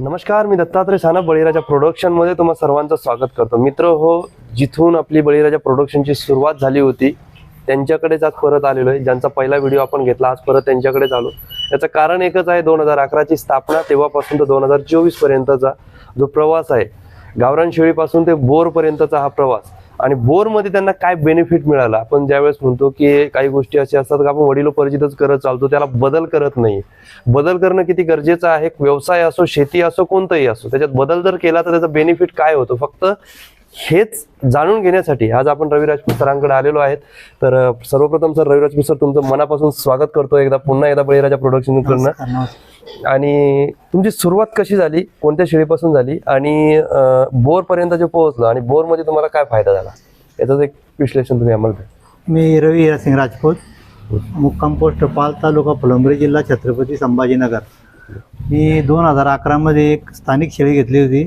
नमस्कार मी दत्तात्रय सानप बळीराजा प्रोडक्शनमध्ये तुम्हा सर्वांचं स्वागत करतो. मित्र हो जिथून आपली बळीराजा प्रोडक्शनची सुरुवात झाली होती त्यांच्याकडेच आज परत आलेलो आहे. ज्यांचा पहिला व्हिडिओ आपण घेतला आज परत त्यांच्याकडेच आलो. याचं कारण एकच आहे दोन हजार अकराची स्थापना तेव्हापासून तर दोन हजार चोवीसपर्यंतचा जो प्रवास आहे गावरान शेळीपासून ते बोरपर्यंतचा हा प्रवास. आणि बोरमध्ये त्यांना काय बेनिफिट मिळाला? आपण ज्यावेळेस म्हणतो की काही गोष्टी अशा असतात का आपण वडिलोपर्जितच करत चालतो त्याला बदल करत नाही. बदल करणं किती गरजेचं आहे? व्यवसाय असो शेती असो कोणतंही असो त्याच्यात बदल जर केला तर त्याचा बेनिफिट काय होतो? फक्त हेच जाणून घेण्यासाठी आज आपण रवी राजपूत सरांकडे आलेलो आहेत. तर सर्वप्रथम सर रवी राजपूत सर तुमचं मनापासून स्वागत करतो. एकदा पुन्हा एकदा बळीराजा प्रोडक्शन कडनं आणि तुमची सुरुवात कशी झाली? कोणत्या शेळीपासून झाली? आणि बोरपर्यंत जे पोहोचलं आणि बोरमध्ये तुम्हाला काय फायदा झाला? याचं एक विश्लेषण तुम्ही आम्हाला द्या. मी रवी हिरासिंग राजपूत मुक्काम पोस्ट पाल तालुका फुलंब्री जिल्हा छत्रपती संभाजीनगर. मी दोन हजार अकरामध्ये एक स्थानिक शेळी घेतली होती.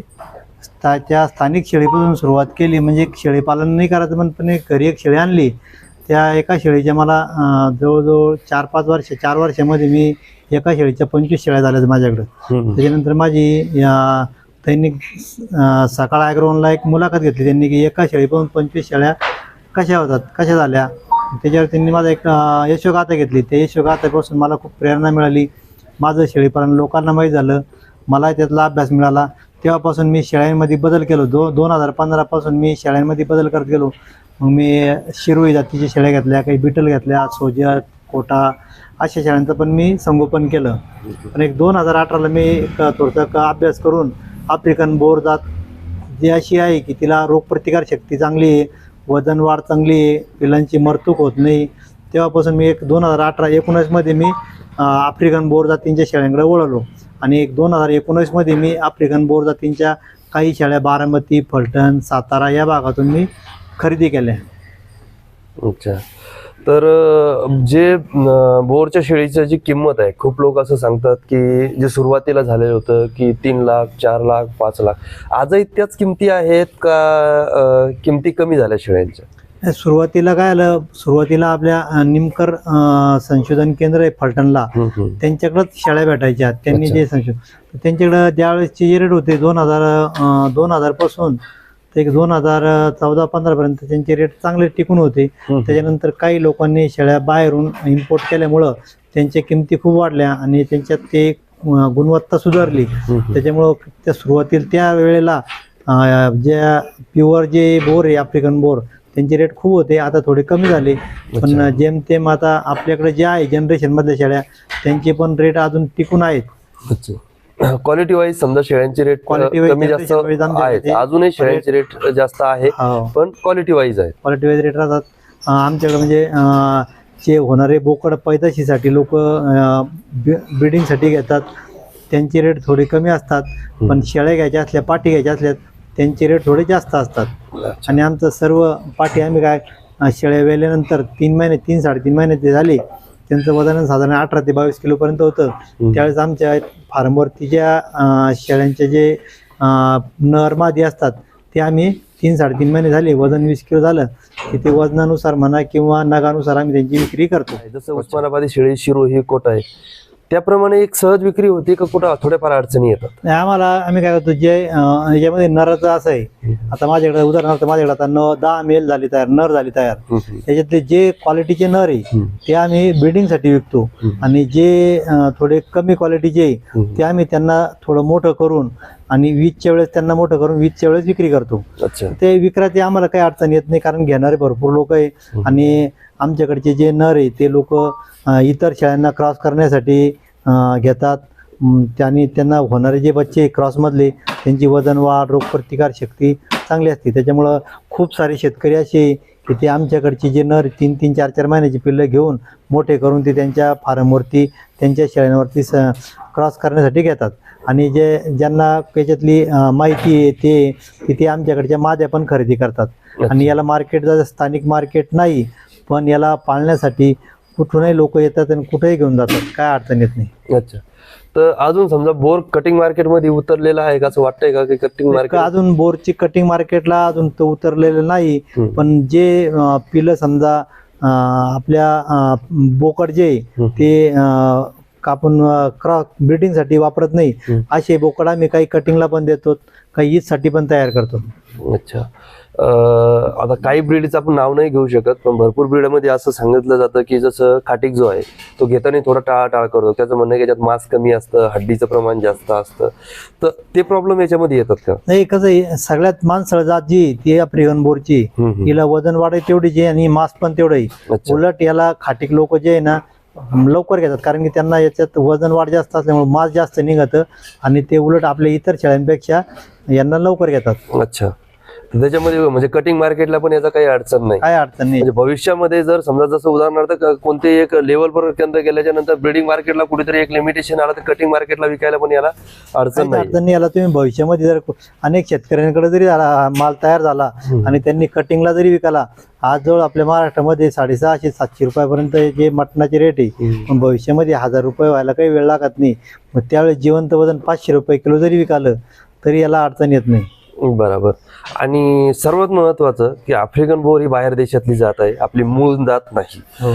स्था त्या स्थानिक शेळीपासून सुरुवात केली म्हणजे एक शेळीपालन नाही करायचं पण पण एक घरी एक शेळी आणली. त्या एका शेळीच्या मला जवळजवळ चार पाच वर्ष चार वर्षामध्ये मी एका शेळीच्या पंचवीस शेळ्या झाल्यात माझ्याकडं. त्याच्यानंतर माझी अं, सकाळ ॲग्रोनला एक मुलाखत घेतली. त्यांनी की एका शेळीपासून पंचवीस शेळ्या कशा होतात कशा झाल्या? त्याच्यावर त्यांनी माझा एक अं, यशोगाथा घेतली. त्या यशोगाथेपासून मला खूप प्रेरणा मिळाली. माझं शेळीपालन लोकांना माहीत झालं. मला त्यातला अभ्यास मिळाला. तेव्हापासून मी शेळ्यांमध्ये बदल केलो. दो दोन हजार पंधरापासून मी शेळ्यांमध्ये बदल करत गेलो. मग मी शिरोई जातीच्या शेळ्या घेतल्या काही बिटल घेतल्या सोजत कोटा अशा शाळांचं पण मी संगोपन केलं. पण एक दोन हजार अठराला मी एक थोडंसं क- अभ्यास करून आफ्रिकन बोर जात जी अशी आहे की तिला रोगप्रतिकार शक्ती चांगली आहे वजन वाढ चांगली आहे पिलांची मरतूक होत नाही. तेव्हापासून मी एक दोन हजार अठरा एकोणीसमध्ये मी आफ्रिकन बोर जातींच्या शेळ्यांकडे वळलो. आणि एक दोन हजार एकोणीसमध्ये मी आफ्रिकन बोर जातींच्या काही शाळा बारामती फलटण सातारा या भागातून मी खरेदी केल्या. अच्छा. तर जे बोरच्या शेळीची जी किंमत आहे खूप लोक असं सांगतात की जे सुरुवातीला झालेलं होतं की तीन लाख चार लाख पाच लाख आजही त्याच किमती आहेत का किमती कमी झाल्या शेळ्यांच्या सुरुवातीला काय आलं सुरुवातीला आपल्या निमकर संशोधन केंद्र आहे फलटणला. त्यांच्याकडेच शेळ्या भेटायच्या त्यांनी. जे संशोधन त्यांच्याकडं त्यावेळेसचे जे रेट होते दोन हजार दोन हजारपासून एक दोन हजार चौदा पंधरापर्यंत त्यांचे रेट चांगले टिकून होते. त्याच्यानंतर काही लोकांनी शेळ्या बाहेरून इम्पोर्ट केल्यामुळं त्यांच्या किमती खूप वाढल्या आणि त्यांच्यात ते गुणवत्ता सुधारली. त्याच्यामुळं त्या सुरुवातीला त्या वेळेला ज्या प्युअर जे बोर आहे आफ्रिकन बोर त्यांचे रेट खूप होते आता थोडे कमी झाले पण. जेमतेम आता आपल्याकडे जे आहे जनरेशन मधल्या शेळ्या त्यांचे पण रेट अजून टिकून आहेत क्वालिटी वाईज समजा शेळ्यांची रेट कमी जास्त आहेत. अजूनही शेळ्यांची रेट जास्त आहे पण क्वालिटी वाईज आहे. क्वालिटी वाईज रेट राहतात. आमच्याकडे म्हणजे जे होणारे बोकड पैदाशीसाठी लोक ब्रिडिंगसाठी घेतात त्यांचे रेट थोडे कमी असतात. पण शेळ्या घ्यायच्या असल्या पाठी घ्यायच्या असल्या त्यांचे रेट थोडे जास्त असतात. आणि आमचं सर्व पाठी आम्ही काय शेळ्या वेल्यानंतर तीन महिने तीन साडेतीन महिने ते झाले त्यांचं वजन साधारण अठरा ते बावीस किलोपर्यंत होतं. त्यावेळेस आमच्या फार्मवरती ज्या शेळ्यांचे जे नर मादी असतात ते आम्ही तीन साडेतीन महिने झाले वजन वीस किलो झालं. की ते वजनानुसार म्हणा किंवा नगानुसार आम्ही त्यांची विक्री करतो. जसं उस्मानाबादी शेळी शिरो ही कोट आहे. त्याप्रमाणे एक सहज विक्री होती का कुठं थोड्याफार अडचणी येतात? आम्हाला आम्ही काय करतो जे अं, याच्यामध्ये नराचं असं आहे. आता माझ्याकडे उदाहरणार्थ माझ्याकडे आता न दहा मेल झाली तयार नर झाली तयार. त्याच्यातले जे क्वालिटीचे नर आहे ते आम्ही ब्रिडिंगसाठी विकतो. आणि जे अं, थोडे कमी क्वालिटीचे आहे ते आम्ही त्यांना थोडं मोठं करून आणि वीजच्या वेळेस त्यांना मोठं करून वीजच्या वेळेस विक्री करतो. ते विक्राचे आम्हाला काही अडचण येत नाही कारण घेणारे भरपूर लोक आहे. आणि आमच्याकडचे जे नर आहे ते लोक इतर शेळ्यांना क्रॉस करण्यासाठी घेतात. त्यांनी त्यांना होणारे जे बच्चे क्रॉसमधले त्यांची वजन वाढ रोगप्रतिकार शक्ती चांगली असते. त्याच्यामुळं खूप सारे शेतकरी असे की ते आमच्याकडचे जे नर तीन तीन चार चार महिन्याची पिल्लं घेऊन मोठे करून ते त्यांच्या फार्मवरती त्यांच्या शेळ्यांवरती स क्रॉस करण्यासाठी घेतात. आणि जे ज्यांना त्याच्यातली माहिती आहे ते की ते आमच्याकडच्या माद्या पण खरेदी करतात. आणि याला मार्केट स्थानिक मार्केट नाही पण याला पाळण्यासाठी कुठूनही लोक येतात आणि कुठेही घेऊन जातात. काय अडचण येत नाही. अच्छा. तर अजून समजा बोर कटिंग मार्केटमध्ये उतरलेला आहे का? असं वाटतंय का की कटिंग मार्केट अजून बोरची कटिंग मार्केटला अजून तो उतरलेलं नाही. पण जे पिलं समजा आपल्या बोकड जे. ते आपण क्रॉस ब्रिडिंगसाठी वापरत नाही. असे बोकड आम्ही काही कटिंगला पण देतो काही ईदसाठी पण तयार करतो. अच्छा. आता काही ब्रीडचं आपण नाव नाही घेऊ शकत पण भरपूर ब्रीडमध्ये असं सांगितलं जातं की जसं खाटिक जो आहे तो घेताना थोडा टाळाटाळ करतो. त्याचं म्हणणं की त्याच्यात मांस कमी असतं हड्डीचं प्रमाण जास्त असतं. तर ते प्रॉब्लेम याच्यामध्ये येतात का? नाही कसं आहे, सगळ्यात माणसळ जात जी ती आफ्रिकन बोरची. तिला वजन वाढ तेवढीच आहे आणि मांस पण तेवढं उलट याला खाटीक लोक जे आहे ना लवकर घेतात कारण की त्यांना याच्यात वजन वाढ जास्त असल्यामुळे मांस जास्त निघतं आणि ते उलट आपल्या इतर शेळ्यांपेक्षा यांना लवकर घेतात. अच्छा. त्याच्यामध्ये म्हणजे कटिंग मार्केटला पण याचा काही अडचण नाही. काय अडचण नाही. म्हणजे भविष्यामध्ये जर समजा जसं उदाहरणार्थ क- कोणते एक लेवल पर्यंत गेल्याच्यानंतर ब्रिडिंग मार्केटला कुठेतरी एक लिमिटेशन आलं तर कटिंग मार्केटला विकायला पण याला अडचण नाही. अडचण नाही याला तुम्ही भविष्यामध्ये जर अनेक शेतकऱ्यांकडे जरी माल तयार झाला. आणि त्यांनी कटिंगला जरी विकाला आज जवळ आपल्या महाराष्ट्रामध्ये साडेसहाशे सातशे रुपयापर्यंत जे मटणाचे रेट आहे. पण भविष्यामध्ये हजार रुपये व्हायला काही वेळ लागत नाही. मग त्यावेळेस जिवंत वजन पाचशे रुपये किलो जरी विकालं तरी याला अडचण येत नाही. बरोबर. आणि सर्वात महत्वाचं की आफ्रिकन बोर ही बाहेर देशातली जात आहे आपली मूळ जात नाही. हो.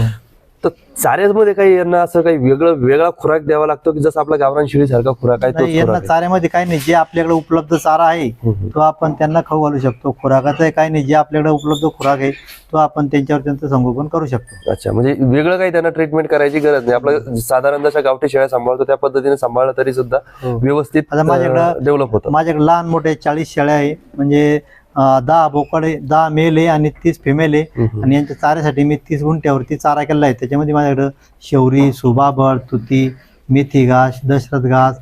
तर चाऱ्यामध्ये काही यांना असं काही वेगळं वेगळा खुराक द्यावा लागतो की जसं आपला गावरान शेळी सारखा खुराक आहे नाही, तोच यांना खुराक आहे. चाऱ्यामध्ये काही नाही. जे आपल्याकडे उपलब्ध चारा आहे हम्म. तो आपण त्यांना खाऊ घालू शकतो. खुराकाचं काही नाही. जे आपल्याकडे उपलब्ध खुराक आहे तो आपण त्यांच्यावर त्यांचं संगोपन करू शकतो. अच्छा म्हणजे वेगळं काही त्यांना ट्रीटमेंट करायची गरज नाही. आपलं साधारण जशा गावठी शेळ्या सांभाळतो त्या पद्धतीने सांभाळलं तरी सुद्धा व्यवस्थित आता माझ्याकडं- डेव्हलप होतं. माझ्याकडे लहान मोठे चाळीस शेळ्या आहे. म्हणजे दहा बोकड दहा मेल आहे आणि तीस फिमेल आहे. आणि यांच्या चाऱ्यासाठी मी तीस गुंठ्यावरती चारा केला आहे. त्याच्यामध्ये माझ्याकडं शेवरी सुबाबळ तुती मेथी घास दशरथ घास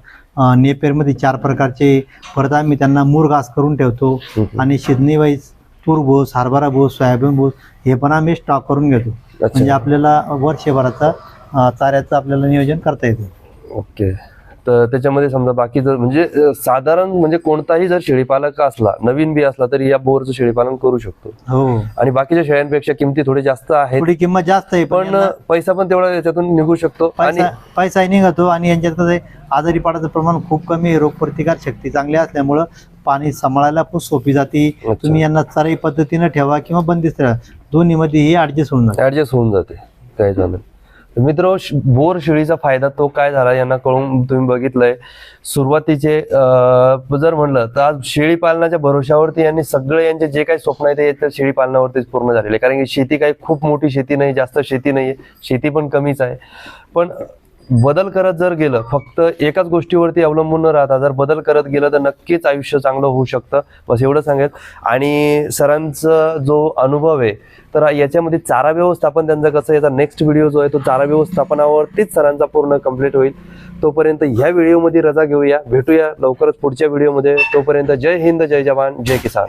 नेपेरमध्ये चार प्रकारचे परत आम्ही त्यांना मूर घास करून ठेवतो. आणि शिजणी वाईज तूर भूस हरभरा भूस सोयाबीन भूस हे पण आम्ही स्टॉक करून घेतो. म्हणजे आपल्याला वर्षभराचा चाऱ्याचं आपल्याला नियोजन करता येतं. ओके. तर त्याच्यामध्ये समजा बाकी जर म्हणजे साधारण म्हणजे कोणताही जर शेळीपालक असला नवीन बी असला तरी या बोरचं शेळीपालन करू शकतो. हो. आणि बाकीच्या शेळ्यांपेक्षा किमती थोडी जास्त आहेत. थोडी किंमत जास्त आहे पण पैसा पण तेवढा याच्यातून निघू शकतो. आणि पैसा पैसाही निघतो आणि यांच्यात आहे आजारी पडायचं प्रमाण खूप कमी आहे. रोगप्रतिकार शक्ती चांगली असल्यामुळं पाणी सांभाळायला खूप सोपी जाते. तुम्ही यांना चारही पद्धतीनं ठेवा किंवा बंदिस्त ठेवा. दोन्हीमध्येही ऍडजस्ट होऊन जातं. ऍडजस्ट होऊन जाते. काय झालं मित्र बोर शेळीचा फायदा तो काय झाला यांना कळून तुम्ही बघितलंय. सुरुवातीचे जर म्हणलं तर आज शेळी पालनाच्या भरोशावरती यांनी सगळे यांचे जे काही स्वप्न आहे ते शेळी पालनावरतीच पूर्ण झालेले. कारण की शेती काही खूप मोठी शेती नाही जास्त शेती नाही शेती पण कमीच आहे. पण बदल करत जर गेलं फक्त एकाच गोष्टीवरती अवलंबून न राहता जर बदल करत गेलं तर नक्कीच आयुष्य चांगलं होऊ शकतं. बस एवढं सांगेल. आणि सरांचा जो अनुभव आहे तर याच्यामध्ये चारा व्यवस्थापन त्यांचं कसं याचा नेक्स्ट व्हिडिओ जो आहे तो चारा व्यवस्थापनावरतीच सरांचा पूर्ण कंप्लीट होईल. तोपर्यंत ह्या व्हिडिओमध्ये रजा घेऊया. भेटूया लवकरच पुढच्या व्हिडिओमध्ये तोपर्यंत जय हिंद जय जवान जय किसान.